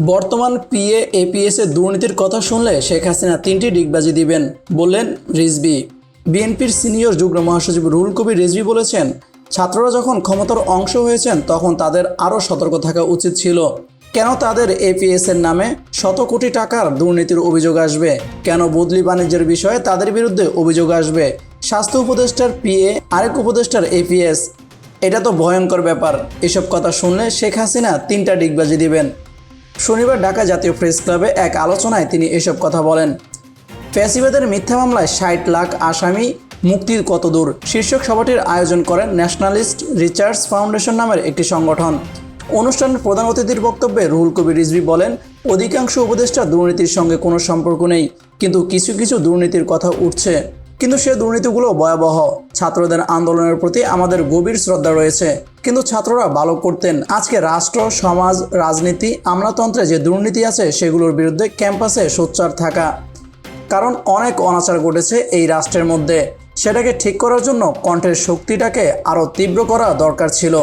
বর্তমান PA, APS এর দুর্নীতির কথা শুনলে শেখ হাসিনা তিনটি ডিগবাজি দিবেন বললেন রিজবি বিএনপির সিনিয়র যুগ্ম মহাসচিব রুহুল কবির রিজভি বলেছেন, ছাত্ররা যখন ক্ষমতার অংশ হয়েছেন তখন তাদের আরও সতর্ক থাকা উচিত ছিল। কেন তাদের এপিএস এর নামে শত কোটি টাকার দুর্নীতির অভিযোগ আসবে? কেন বদলি বাণিজ্যের বিষয়ে তাদের বিরুদ্ধে অভিযোগ আসবে? স্বাস্থ্য উপদেষ্টার পিএ, আরেক উপদেষ্টার এপিএস। এটা তো ভয়ঙ্কর ব্যাপার। এসব কথা শুনলে শেখ হাসিনা তিনটা ডিগবাজি দিবেন। শনিবার ঢাকা জাতীয় প্রেস ক্লাবে এক আলোচনায় তিনি এসব কথা বলেন। ফ্যাসিবাদের মিথ্যা মামলায় ষাট লাখ আসামি, মুক্তির কত দূর? শীর্ষক সভাটির আয়োজন করেন ন্যাশনালিস্ট রিচার্স ফাউন্ডেশন নামের একটি সংগঠন। অনুষ্ঠানের প্রধান অতিথির বক্তব্যে রুহুল কবির রিজভি বলেন, অধিকাংশ উপদেষ্টা দুর্নীতির সঙ্গে কোনো সম্পর্ক নেই, কিন্তু কিছু কিছু দুর্নীতির কথা উঠছে। কিন্তু সে দুর্নীতিগুলো ভয়াবহ। ছাত্রদের আন্দোলনের প্রতি আমাদের গভীর শ্রদ্ধা রয়েছে। কিন্তু ছাত্ররা ভালো করতেন। আজকে রাষ্ট্র, সমাজ, রাজনীতি, আমলাতন্ত্রে যে দুর্নীতি আছে, সেগুলোর বিরুদ্ধে ক্যাম্পাসে সোচ্চার থাকা। কারণ অনেক অনাচার ঘটেছে এই রাষ্ট্রের মধ্যে। সেটাকে ঠিক করার জন্য কণ্ঠের শক্তিটাকে আরও তীব্র করা দরকার ছিল।